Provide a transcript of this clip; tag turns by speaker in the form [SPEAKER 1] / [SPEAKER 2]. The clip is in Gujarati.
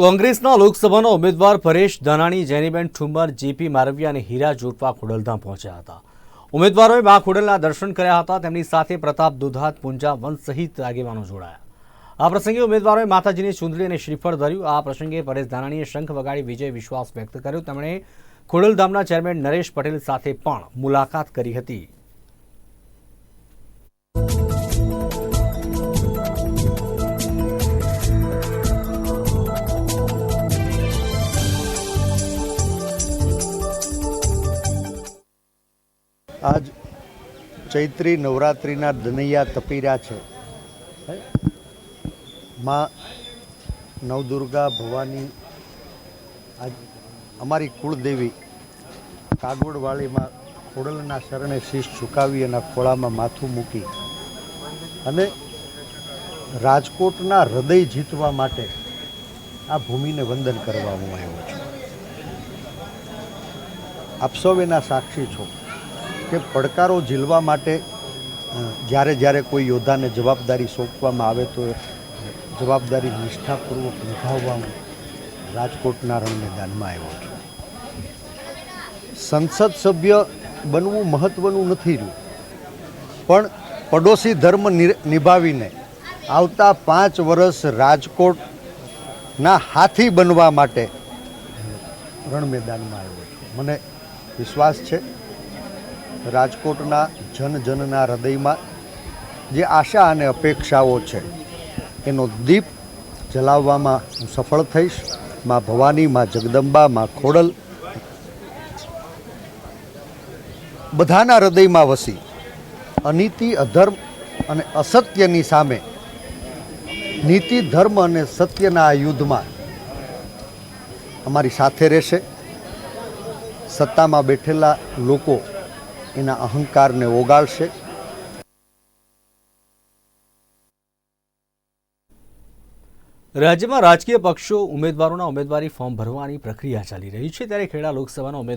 [SPEAKER 1] કોંગ્રેસના લોકસભાના ઉમેદવાર પરેશ ધાનાણી, જેનીબેન ઠુમર જીપી મારવિયા અને હીરા જોટવા ખોડલધામ પહોંચ્યા હતા. ઉમેદવારોએ મા ખોડલના દર્શન કર્યા હતા. તેમની સાથે પ્રતાપ દુધાત, પૂંજા વંશ સહિત આગેવાનો જોડાયા. આ પ્રસંગે ઉમેદવારોએ માતાજીની ચૂંદડી અને શ્રીફળ ધર્યું. આ પ્રસંગે પરેશ ધાનાણીએ શંખ વગાડી વિજય વિશ્વાસ વ્યક્ત કર્યો. તેમણે ખોડલધામના ચેરમેન નરેશ પટેલ સાથે પણ મુલાકાત કરી હતી.
[SPEAKER 2] આજ ચૈત્રી નવરાત્રિના દનૈયા તપીર્યા છે? માં નવદુર્ગા ભવાની આજ અમારી કુળદેવી કાગોડવાળીમાં ખોડલના શરણે શીશ ઝુકાવી એના ખોળામાં માથું મૂકી અને રાજકોટના હૃદય જીતવા માટે આ ભૂમિને વંદન કરવા હું આવ્યો છું. આપ સૌ એના સાક્ષી છો. કે પડકારો ઝીલવા માટે જ્યારે જ્યારે કોઈ યોદ્ધાને જવાબદારી સોંપવામાં આવે તો જવાબદારી નિષ્ઠાપૂર્વક નિભાવવા હું રાજકોટના રણ મેદાનમાં આવ્યો છું. સંસદ સભ્ય બનવું મહત્ત્વનું નથી રહ્યું. પણ પડોશી ધર્મ નિભાવીને આવતા પાંચ વર્ષ રાજકોટના હાથી બનવા માટે રણ મેદાનમાં આવ્યો છું. મને વિશ્વાસ છે રાજકોટના જન જનના હૃદયમાં જે આશા અને અપેક્ષાઓ છે, એનો દીપ જલાવવામાં હું સફળ થઈશ. માં ભવાની, માં જગદંબા, માં ખોડલ બધાના હૃદયમાં વસી અનીતિ, અધર્મ અને અસત્યની સામે નીતિ, ધર્મ અને સત્યના આ યુદ્ધમાં અમારી સાથે રહેશે. સત્તામાં બેઠેલા લોકો એના અહંકારને ઓગાળશે.
[SPEAKER 1] રાજ્યમાં રાજકીય પક્ષો ઉમેદવારોના ઉમેદવારી ફોર્મ ભરવાની પ્રક્રિયા ચાલી રહી છે. ત્યારે ખેડા લોકસભાના ઉમેદવાર